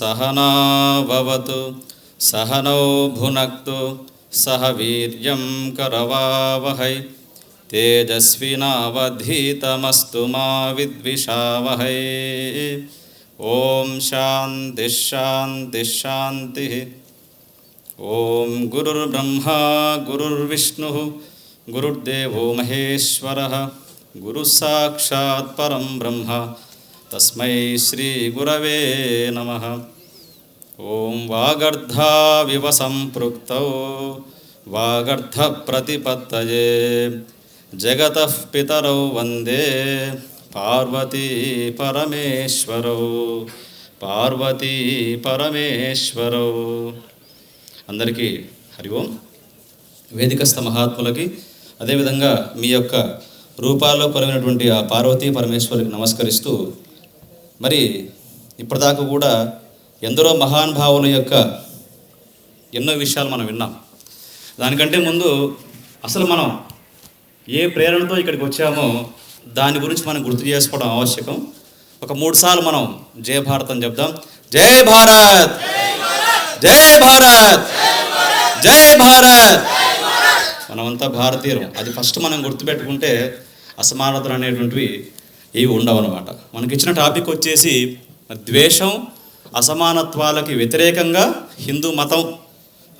सहना सहनौ भुनक्तु, सह वीर्यं करवावहै। तेजस्विनावधीतमस्तु मा विद्विषावहै। ॐ शान्तिः शान्तिः शान्तिः। ॐ गुरुर्ब्रह्मा, गुरुर्विष्णुः, गुरुर्देवो महेश्वरः ब्रह्म। तस्मै श्रीगुरवे नमः। ఓం వాగర్ధావివ సంపృక్త వాగర్ధ ప్రతిపత్తయే. జగత పితరౌ వందే పార్వతీ పరమేశ్వరౌ. పార్వతీ పరమేశ్వరౌ. అందరికీ హరి ఓం. వేదికస్థ మహాత్ములకి అదేవిధంగా మీ యొక్క రూపాల్లో కొలమైనటువంటి ఆ పార్వతీ పరమేశ్వరికి నమస్కరిస్తూ మరి ఇప్పటిదాకా కూడా ఎందరో మహానుభావుల యొక్క ఎన్నో విషయాలు మనం విన్నాం. దానికంటే ముందు అసలు మనం ఏ ప్రేరణతో ఇక్కడికి వచ్చామో దాని గురించి మనం గుర్తు చేసుకోవడం ఆవశ్యకం. ఒక మూడు సార్లు మనం జయ భారత్ అని చెప్దాం. జై భారత్! జై భారత్! జై భారత్! మనమంతా భారతీయులం. అది ఫస్ట్ మనం గుర్తుపెట్టుకుంటే అసమానతలు అనేటువంటివి ఏవి ఉండవు అనమాట మనకి ఇచ్చిన టాపిక్ వచ్చేసి ద్వేషం అసమానత్వాలకి వ్యతిరేకంగా హిందూ మతం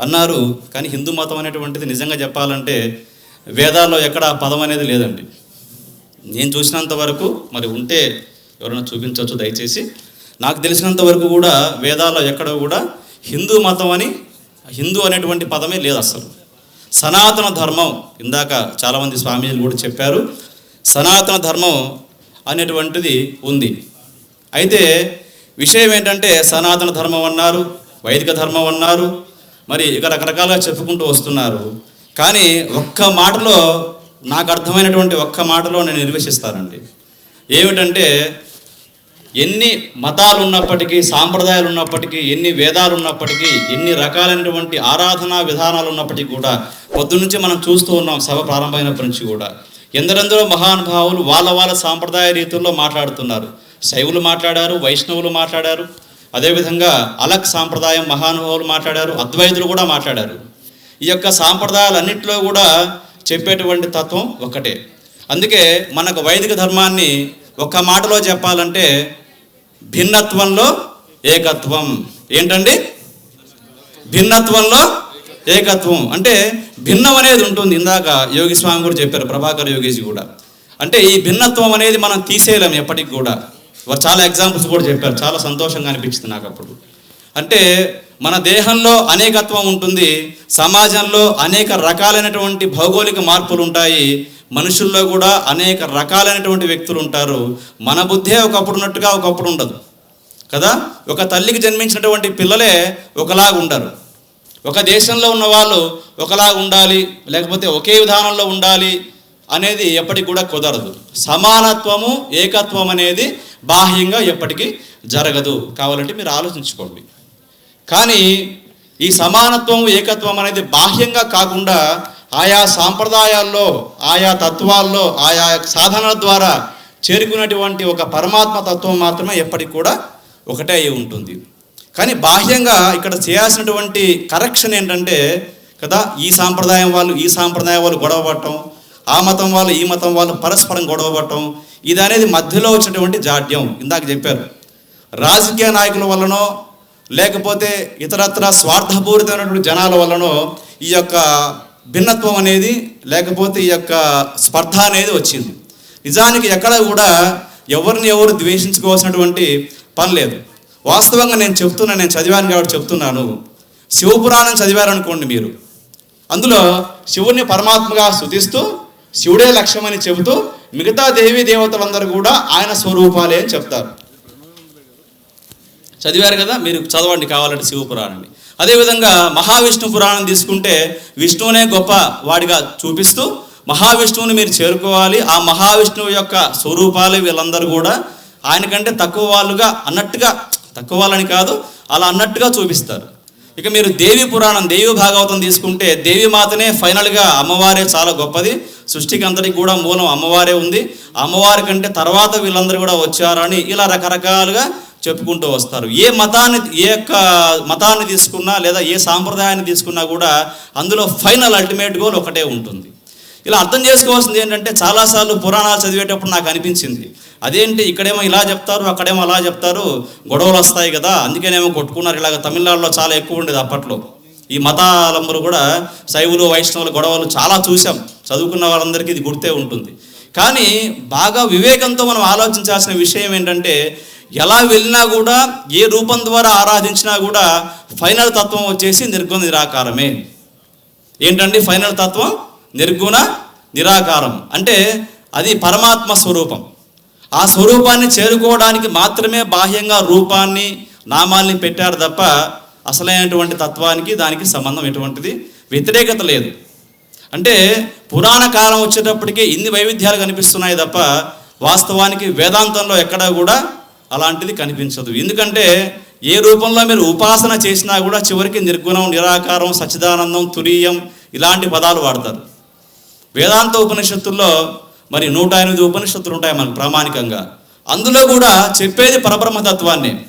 అన్నారు. కానీ హిందూ మతం అనేటువంటిది నిజంగా చెప్పాలంటే వేదాల్లో ఎక్కడ పదం అనేది లేదండి. నేను చూసినంత వరకు మరి ఉంటే ఎవరైనా చూపించవచ్చు దయచేసి. నాకు తెలిసినంత వరకు కూడా వేదాల్లో ఎక్కడ కూడా హిందూ మతం అని హిందూ అనేటువంటి పదమే లేదు అసలు. సనాతన ధర్మం ఇందాక చాలామంది స్వామీజీలు కూడా చెప్పారు. సనాతన ధర్మం అనేటువంటిది ఉంది. అయితే విషయం ఏంటంటే సనాతన ధర్మం అన్నారు వైదిక ధర్మం అన్నారు మరి ఇక రకరకాలుగా చెప్పుకుంటూ వస్తున్నారు. కానీ ఒక్క మాటలో నాకు అర్థమైనటువంటి ఒక్క మాటలో నేను నిర్వేశిస్తానండి ఏమిటంటే ఎన్ని మతాలు ఉన్నప్పటికీ సాంప్రదాయాలు ఉన్నప్పటికీ ఎన్ని వేదాలు ఉన్నప్పటికీ ఎన్ని రకాలైనటువంటి ఆరాధనా విధానాలు ఉన్నప్పటికీ కూడా పొద్దున్నుంచి మనం చూస్తూ ఉన్నాం సభ ప్రారంభమైనప్పటి నుంచి కూడా. ఎందరెందరో మహానుభావులు వాళ్ళ వాళ్ళ సాంప్రదాయ రీతుల్లో మాట్లాడుతున్నారు. శైవులు మాట్లాడారు వైష్ణవులు మాట్లాడారు. అదేవిధంగా అలక్ సాంప్రదాయం మహానుభావులు మాట్లాడారు అద్వైతులు కూడా మాట్లాడారు. ఈ యొక్క సాంప్రదాయాలన్నింటిలో కూడా చెప్పేటువంటి తత్వం ఒకటే. అందుకే మనకు వైదిక ధర్మాన్ని ఒక్క మాటలో చెప్పాలంటే భిన్నత్వంలో ఏకత్వం. ఏంటండి? భిన్నత్వంలో ఏకత్వం అంటే భిన్నం అనేది ఉంటుంది. ఇందాక యోగి స్వామి కూడా చెప్పారు ప్రభాకర్ యోగీజీ కూడా. అంటే ఈ భిన్నత్వం అనేది మనం తీసేయలేం ఎప్పటికి కూడా. వారు చాలా ఎగ్జాంపుల్స్ కూడా చెప్పారు. చాలా సంతోషంగా అనిపించింది నాకు అప్పుడు. అంటే మన దేహంలో అనేకత్వం ఉంటుంది. సమాజంలో అనేక రకాలైనటువంటి భౌగోళిక మార్పులు ఉంటాయి. మనుషుల్లో కూడా అనేక రకాలైనటువంటి వ్యక్తులు ఉంటారు. మన బుద్ధే ఒకప్పుడు ఉన్నట్టుగా ఒకప్పుడు ఉండదు. కదా? ఒక తల్లికి జన్మించినటువంటి పిల్లలే ఒకలాగా ఉండరు. ఒక దేశంలో ఉన్న వాళ్ళు ఒకలాగా ఉండాలి లేకపోతే ఒకే విధానంలో ఉండాలి అనేది ఎప్పటికి కూడా కుదరదు. సమానత్వము ఏకత్వం అనేది బాహ్యంగా ఎప్పటికీ జరగదు. కావాలంటే మీరు ఆలోచించుకోండి. కానీ ఈ సమానత్వం ఏకత్వం అనేది బాహ్యంగా కాకుండా ఆయా సాంప్రదాయాల్లో ఆయా తత్వాల్లో ఆయా సాధనల ద్వారా చేరుకున్నటువంటి ఒక పరమాత్మ తత్వం మాత్రమే ఎప్పటికి కూడా ఒకటే అయి ఉంటుంది. కానీ బాహ్యంగా ఇక్కడ చేయాల్సినటువంటి కరెక్షన్ ఏంటంటే కదా ఈ సాంప్రదాయం వాళ్ళు ఈ సాంప్రదాయం వాళ్ళు గొడవ పడటం ఆ మతం వాళ్ళు ఈ మతం వాళ్ళు పరస్పరం గొడవ పడటం ఇది అనేది మధ్యలో వచ్చినటువంటి జాడ్యం ఇందాక చెప్పారు. రాజకీయ నాయకుల వల్లనో లేకపోతే ఇతరత్ర స్వార్థపూరితమైనటువంటి జనాల వల్లనో ఈ యొక్క భిన్నత్వం అనేది లేకపోతే ఈ యొక్క స్పర్ధ అనేది వచ్చింది. నిజానికి ఎక్కడ కూడా ఎవరిని ఎవరు ద్వేషించుకోవాల్సినటువంటి పని లేదు. వాస్తవంగా నేను చెప్తున్నా నేను చదివాను కాబట్టి చెప్తున్నాను. శివపురాణం చదివారనుకోండి మీరు. అందులో శివుణ్ణి పరమాత్మగా స్థుతిస్తూ శివుడే లక్ష్యమని చెబుతూ మిగతా దేవీ దేవతలందరూ కూడా ఆయన స్వరూపాలే అని చెప్తారు. చదివారు కదా మీరు చదవండి కావాలంటే శివపురాణాన్ని. అదేవిధంగా మహావిష్ణు పురాణం తీసుకుంటే విష్ణువునే గొప్ప వాడిగా చూపిస్తూ మహావిష్ణువుని మీరు చేరుకోవాలి. ఆ మహావిష్ణువు యొక్క స్వరూపాలే వీళ్ళందరూ కూడా ఆయన కంటే తక్కువ వాళ్ళుగా అన్నట్టుగా తక్కువ వాళ్ళని కాదు అలా అన్నట్టుగా చూపిస్తారు. ఇక మీరు దేవి పురాణం దేవి భాగవతం తీసుకుంటే దేవి మాతనే ఫైనల్గా అమ్మవారే చాలా గొప్పది. సృష్టికి అందరికి కూడా మూలం అమ్మవారే ఉంది. అమ్మవారి కంటే తర్వాత వీళ్ళందరూ కూడా వచ్చారని ఇలా రకరకాలుగా చెప్పుకుంటూ వస్తారు. ఏ మతాన్ని ఏ యొక్క మతాన్ని తీసుకున్నా లేదా ఏ సాంప్రదాయాన్ని తీసుకున్నా కూడా అందులో ఫైనల్ అల్టిమేట్ గోల్ ఒకటే ఉంటుంది. ఇలా అర్థం చేసుకోవాల్సింది ఏంటంటే చాలాసార్లు పురాణాలు చదివేటప్పుడు నాకు అనిపించింది. అదేంటి ఇక్కడేమో ఇలా చెప్తారు అక్కడేమో అలా చెప్తారు గొడవలు వస్తాయి కదా అందుకేనేమో కొట్టుకున్నారు. ఇలాగ తమిళనాడులో చాలా ఎక్కువ ఉండేది అప్పట్లో. ఈ మతాలంబరు కూడా శైవులు వైష్ణవులు గొడవలు చాలా చూసాం చదువుకున్న వాళ్ళందరికీ ఇది గుర్తే ఉంటుంది. కానీ బాగా వివేకంతో మనం ఆలోచించాల్సిన విషయం ఏంటంటే ఎలా వెళ్ళినా కూడా ఏ రూపం ద్వారా ఆరాధించినా కూడా ఫైనల్ తత్వం వచ్చేసి నిర్గుణ నిరాకారమే. ఏంటండి ఫైనల్ తత్వం? నిర్గుణ నిరాకారం. అంటే అది పరమాత్మ స్వరూపం. ఆ స్వరూపాన్ని చేరుకోవడానికి మాత్రమే బాహ్యంగా రూపాన్ని నామాల్ని పెట్టారు తప్ప అసలైనటువంటి తత్వానికి దానికి సంబంధం ఎటువంటిది వ్యతిరేకత లేదు. అంటే పురాణ కాలం వచ్చేటప్పటికే ఇన్ని వైవిధ్యాలు కనిపిస్తున్నాయి తప్ప వాస్తవానికి వేదాంతంలో ఎక్కడా కూడా అలాంటిది కనిపించదు. ఎందుకంటే ఏ రూపంలో మీరు ఉపాసన చేసినా కూడా చివరికి నిర్గుణం నిరాకారం సచ్చిదానందం తురీయం ఇలాంటి పదాలు వాడతారు. వేదాంత ఉపనిషత్తుల్లో మరి నూట ఎనిమిది ఉపనిషత్తులు ఉంటాయి మనకు ప్రామాణికంగా. అందులో కూడా చెప్పేది పరబ్రహ్మతత్వాన్ని.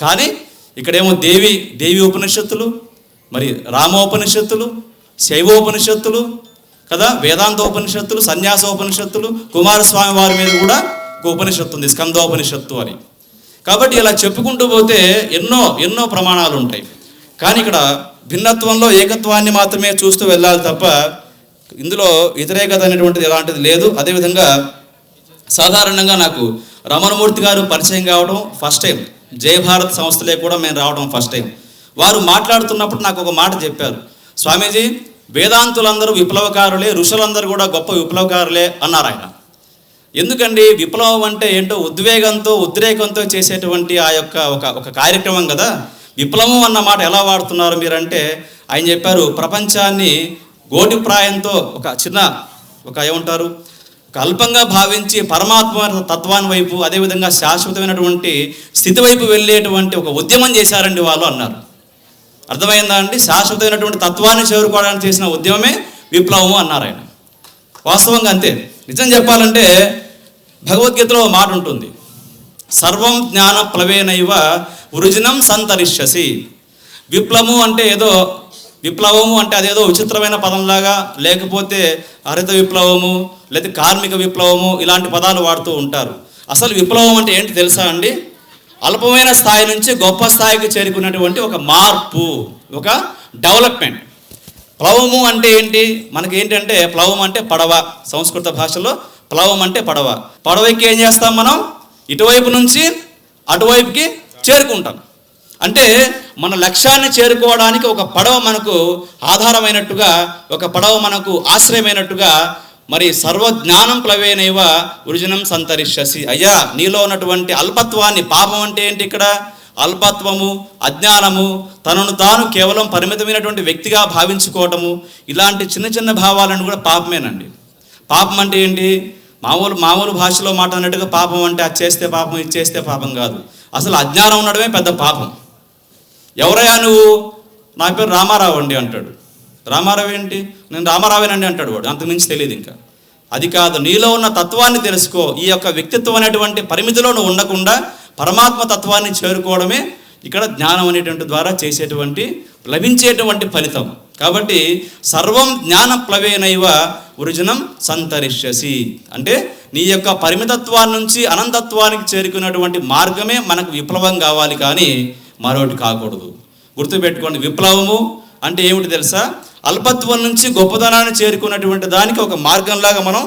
కానీ ఇక్కడేమో దేవి దేవి ఉపనిషత్తులు మరి రామోపనిషత్తులు శైవోపనిషత్తులు కదా వేదాంతోపనిషత్తులు సన్యాసోపనిషత్తులు కుమారస్వామి వారి మీద కూడా ఒక ఉపనిషత్తు ఉంది స్కందోపనిషత్తు అని. కాబట్టి ఇలా చెప్పుకుంటూ పోతే ఎన్నో ఎన్నో ప్రమాణాలు ఉంటాయి. కానీ ఇక్కడ భిన్నత్వంలో ఏకత్వాన్ని మాత్రమే చూస్తూ వెళ్ళాలి తప్ప ఇందులో వ్యతిరేకత అనేటువంటిది ఎలాంటిది లేదు. అదేవిధంగా సాధారణంగా నాకు రమణమూర్తి గారు పరిచయం కావడం ఫస్ట్ టైం జయభారత్ సంస్థలే కూడా మేము రావడం ఫస్ట్ టైం వారు మాట్లాడుతున్నప్పుడు నాకు ఒక మాట చెప్పారు. స్వామీజీ వేదాంతులందరూ విప్లవకారులే ఋషులందరూ కూడా గొప్ప విప్లవకారులే అన్నారు ఆయన. ఎందుకండి? విప్లవం అంటే ఏంటో ఉద్వేగంతో ఉద్రేకంతో చేసేటువంటి ఆ యొక్క ఒక ఒక కార్యక్రమం కదా. విప్లవం అన్న మాట ఎలా వాడుతున్నారు మీరంటే ఆయన చెప్పారు ప్రపంచాన్ని గోటిప్రాయంతో ఒక చిన్న ఒక ఏమంటారు ఒక అల్పంగా భావించి పరమాత్మ తత్వాన్ని వైపు అదేవిధంగా శాశ్వతమైనటువంటి స్థితి వైపు వెళ్ళేటువంటి ఒక ఉద్యమం చేశారండి వాళ్ళు అన్నారు. అర్థమైందా అండి? శాశ్వతమైనటువంటి తత్వాన్ని చేరుకోవడానికి చేసిన ఉద్యమమే విప్లవము అన్నారు ఆయన. వాస్తవంగా అంతే. నిజం చెప్పాలంటే భగవద్గీతలో మాట ఉంటుంది. సర్వం జ్ఞాన ప్లవేనైవ వృజనం సంతరిష్యసి. విప్లవము అంటే ఏదో విప్లవము అంటే అదేదో విచిత్రమైన పదంలాగా లేకపోతే హరిత విప్లవము లేదా కార్మిక విప్లవము ఇలాంటి పదాలు వాడుతూ ఉంటారు. అసలు విప్లవం అంటే ఏంటి తెలుసా అండి? అల్పమైన స్థాయి నుంచి గొప్ప స్థాయికి చేరుకున్నటువంటి ఒక మార్పు ఒక డెవలప్మెంట్. ప్లవము అంటే ఏంటి? మనకి ఏంటంటే ప్లవం అంటే పడవ సంస్కృత భాషలో ప్లవం అంటే పడవ. పడవకి ఏం చేస్తాం మనం? ఇటువైపు నుంచి అటువైపుకి చేరుకుంటాం. అంటే మన లక్ష్యాన్ని చేరుకోవడానికి ఒక పడవ మనకు ఆధారమైనట్టుగా ఒక పడవ మనకు ఆశ్రయమైనట్టుగా మరి సర్వజ్ఞానం ప్లవేనైవ వృజనం సంతరిష్యసి. అయ్యా నీలో ఉన్నటువంటి అల్పత్వాన్ని పాపం అంటే ఏంటి ఇక్కడ? అల్పత్వము అజ్ఞానము తనను తాను కేవలం పరిమితమైనటువంటి వ్యక్తిగా భావించుకోవటము ఇలాంటి చిన్న చిన్న భావాలను కూడా పాపమేనండి. పాపం అంటే ఏంటి? మామూలు మామూలు భాషలో మాట్లాడినట్టుగా పాపం అంటే అది చేస్తే పాపం ఇది చేస్తే పాపం కాదు. అసలు అజ్ఞానం ఉండడమే పెద్ద పాపం. ఎవరయ్యా నువ్వు? నా పేరు రామారావు అండి అంటాడు. రామారావు ఏంటి? నేను రామారావేనండి అంటాడు వాడు. అంతకుమించి తెలియదు ఇంకా. అది కాదు నీలో ఉన్న తత్వాన్ని తెలుసుకో. ఈ యొక్క వ్యక్తిత్వం అనేటువంటి పరిమితిలో నువ్వు ఉండకుండా పరమాత్మ తత్వాన్ని చేరుకోవడమే ఇక్కడ జ్ఞానం అనేటువంటి ద్వారా చేసేటువంటి లభించేటువంటి ఫలితం. కాబట్టి సర్వం జ్ఞాన ప్లవేనైవ వృజనం సంతరిష్యసి. అంటే నీ యొక్క పరిమితత్వాన్ని నుంచి అనంతత్వానికి చేరుకున్నటువంటి మార్గమే మనకు విప్లవం కావాలి కానీ మరొకటి కాకూడదు. గుర్తుపెట్టుకోండి విప్లవము అంటే ఏమిటి తెలుసా? అల్పత్వం నుంచి గొప్పతనాన్ని చేరుకున్నటువంటి దానికి ఒక మార్గంలాగా మనం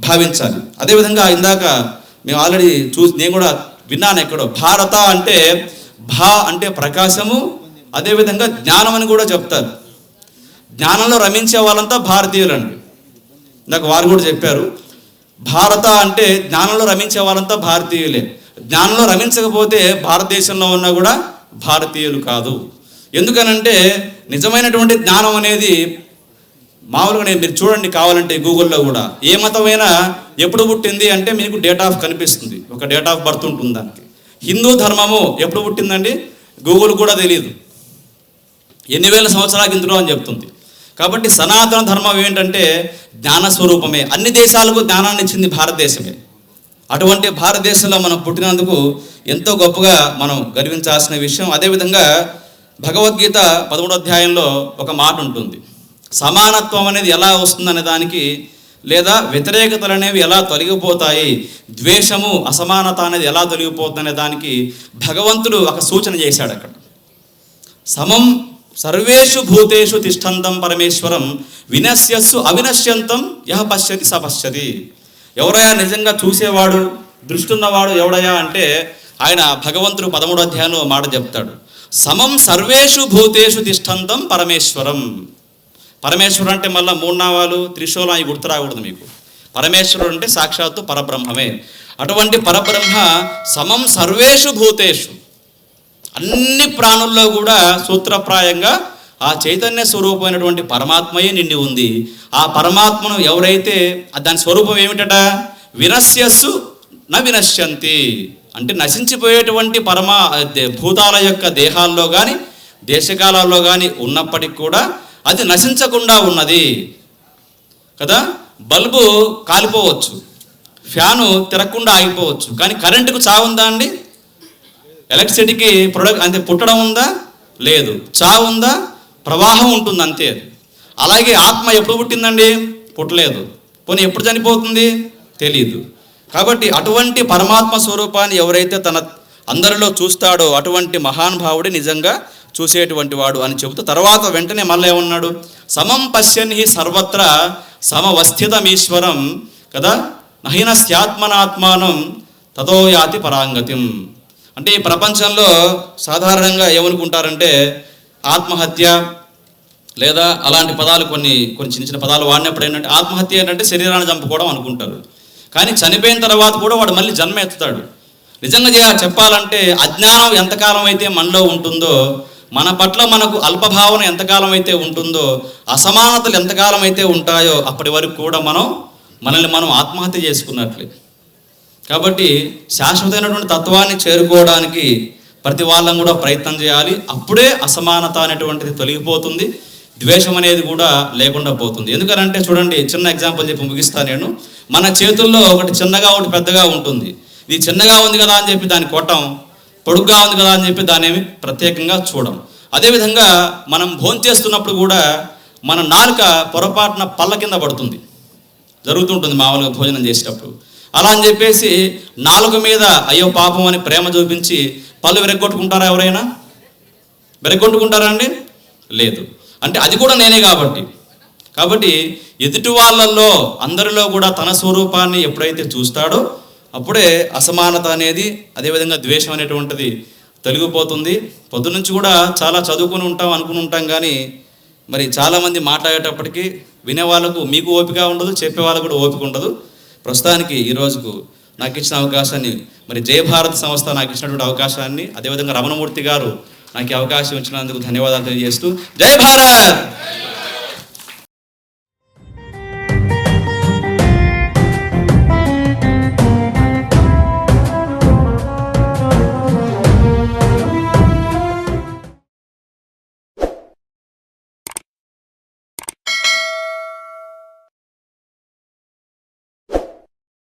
భావించాలి. అదేవిధంగా ఇందాక మేము ఆల్రెడీ చూసి నేను కూడా విన్నాను ఎక్కడో భారత అంటే భా అంటే ప్రకాశము అదేవిధంగా జ్ఞానం అని కూడా చెప్తారు. జ్ఞానంలో రమించే వాళ్ళంతా భారతీయులండి. ఇందాక వారు కూడా చెప్పారు భారత అంటే జ్ఞానంలో రమించే వాళ్ళంతా భారతీయులే. జ్ఞానంలో రమించకపోతే భారతదేశంలో ఉన్నా కూడా భారతీయులు కాదు. ఎందుకనంటే నిజమైనటువంటి జ్ఞానం అనేది మామూలుగా నేను మీరు చూడండి కావాలంటే గూగుల్లో కూడా. ఏ మతమైనా ఎప్పుడు పుట్టింది అంటే మీకు డేట్ ఆఫ్ కనిపిస్తుంది. ఒక డేట్ ఆఫ్ బర్త్ ఉంటుంది దానికి. హిందూ ధర్మము ఎప్పుడు పుట్టిందండి? గూగుల్ కూడా తెలియదు ఎన్ని వేల సంవత్సరాల కిందలో అని చెప్తుంది. కాబట్టి సనాతన ధర్మం ఏంటంటే జ్ఞాన స్వరూపమే. అన్ని దేశాలకు జ్ఞానాన్ని ఇచ్చింది భారతదేశమే. అటువంటి భారతదేశంలో మనం పుట్టినందుకు ఎంతో గొప్పగా మనం గర్వించాల్సిన విషయం. అదేవిధంగా భగవద్గీత పదమూడో అధ్యాయంలో ఒక మాట ఉంటుంది. సమానత్వం అనేది ఎలా వస్తుందనే దానికి లేదా వ్యతిరేకతలు అనేవి ఎలా తొలగిపోతాయి? ద్వేషము అసమానత అనేది ఎలా తొలగిపోతుందనే దానికి భగవంతుడు ఒక సూచన చేశాడు అక్కడ. సమం సర్వేషు భూతేషు తిష్టంతం పరమేశ్వరం వినశ్యస్సు అవినశ్యంతం యహ పశ్యతి స పశ్యతి. ఎవరయ్యా నిజంగా చూసేవాడు దృష్టి ఉన్నవాడు ఎవడయ్యా అంటే ఆయన భగవంతుడు పదమూడు అధ్యాయంలో మాట చెప్తాడు. సమం సర్వేషు భూతేషు తిష్టంతం పరమేశ్వరం. పరమేశ్వరుడు అంటే మళ్ళీ మూడునావాలు త్రిశూలం అవి గుర్తు రాకూడదు మీకు. పరమేశ్వరుడు అంటే సాక్షాత్తు పరబ్రహ్మమే. అటువంటి పరబ్రహ్మ సమం సర్వేషు భూతేషు. అన్ని ప్రాణుల్లో కూడా సూత్రప్రాయంగా ఆ చైతన్య స్వరూపమైనటువంటి పరమాత్మయే నిండి ఉంది. ఆ పరమాత్మను ఎవరైతే దాని స్వరూపం ఏమిటట? వినశ్యస్సు న వినశ్యంతి. అంటే నశించిపోయేటువంటి పరమా భూతాల యొక్క దేహాల్లో కానీ దేశకాలాల్లో కానీ ఉన్నప్పటికీ కూడా అది నశించకుండా ఉన్నది. కదా? బల్బు కాలిపోవచ్చు. ఫ్యాను తిరగకుండా ఆగిపోవచ్చు. కానీ కరెంటుకు చావుందా అండి? ఎలక్ట్రిసిటీకి ప్రొడక్ట్ అంటే పుట్టడం ఉందా? లేదు. చావు ఉందా? ప్రవాహం ఉంటుంది అంతే. అలాగే ఆత్మ ఎప్పుడు పుట్టిందండి? పుట్టలేదు. పోనీ ఎప్పుడు చనిపోతుంది? తెలియదు కాబట్టి అటువంటి పరమాత్మ స్వరూపాన్ని ఎవరైతే తన అందరిలో చూస్తాడో అటువంటి మహానుభావుడే నిజంగా చూసేటువంటి వాడు అని చెబుతూ తర్వాత వెంటనే మళ్ళీ ఏమన్నాడు? సమం పశ్యని సర్వత్ర సమవస్థితమీశ్వరం కదా? నహిన స్యాత్మనాత్మానం తతో యాతి పరాంగతిం. అంటే ఈ ప్రపంచంలో సాధారణంగా ఏమనుకుంటారంటే ఆత్మహత్య లేదా అలాంటి పదాలు కొన్ని కొన్ని చిన్న చిన్న పదాలు వాడినప్పుడు ఏంటంటే ఆత్మహత్య ఏంటంటే శరీరాన్ని చంపుకోవడం అనుకుంటారు. కానీ చనిపోయిన తర్వాత కూడా వాడు మళ్ళీ జన్మ ఎత్తుతాడు. నిజంగా చెప్పాలంటే అజ్ఞానం ఎంతకాలం అయితే మనలో ఉంటుందో మన పట్ల మనకు అల్పభావన ఎంతకాలం అయితే ఉంటుందో అసమానతలు ఎంతకాలం అయితే ఉంటాయో అప్పటి వరకు కూడా మనం మనల్ని మనం ఆత్మహత్య చేసుకున్నట్లే. కాబట్టి శాశ్వతమైనటువంటి తత్వాన్ని చేరుకోవడానికి ప్రతి వాళ్ళం కూడా ప్రయత్నం చేయాలి. అప్పుడే అసమానత అనేటువంటిది తొలగిపోతుంది. ద్వేషం అనేది కూడా లేకుండా పోతుంది. ఎందుకనంటే చూడండి చిన్న ఎగ్జాంపుల్ చెప్పి ముగిస్తాను నేను. మన చేతుల్లో ఒకటి చిన్నగా ఒకటి పెద్దగా ఉంటుంది. ఇది చిన్నగా ఉంది కదా అని చెప్పి దాన్ని కొట్టం పొడుగ్గా ఉంది కదా అని చెప్పి దాన్ని ప్రత్యేకంగా చూడం. అదేవిధంగా మనం భోంచేస్తున్నప్పుడు కూడా మన నాలుక పొరపాటున పళ్ళ కింద పడుతుంది. జరుగుతుంటుంది మామూలుగా భోజనం చేసేటప్పుడు. అలా అని చెప్పేసి నాలుగు మీద అయ్యో పాపం అని ప్రేమ చూపించి పళ్ళు విరగొట్టుకుంటారా ఎవరైనా? విరగొట్టుకుంటారా అండి? లేదు. అంటే అది కూడా నేనే కాబట్టి. కాబట్టి ఎదుటి వాళ్ళల్లో అందరిలో కూడా తన స్వరూపాన్ని ఎప్పుడైతే చూస్తాడో అప్పుడే అసమానత అనేది అదేవిధంగా ద్వేషం అనేటువంటిది తొలగిపోతుంది. పొద్దునుంచి కూడా చాలా చదువుకుని ఉంటాం అనుకుని ఉంటాం కానీ మరి చాలామంది మాట్లాడేటప్పటికీ వినేవాళ్ళకు మీకు ఓపిక ఉండదు చెప్పే వాళ్ళకు కూడా ఓపిక ఉండదు. ప్రస్తుతానికి ఈ రోజుకు నాకు ఇచ్చిన అవకాశాన్ని మరి జయభారత్ సంస్థ నాకు ఇచ్చినటువంటి అవకాశాన్ని అదేవిధంగా రమణమూర్తి గారు నాకు అవకాశం ఇచ్చినందుకు ధన్యవాదాలు తెలియజేస్తూ జై భారత్!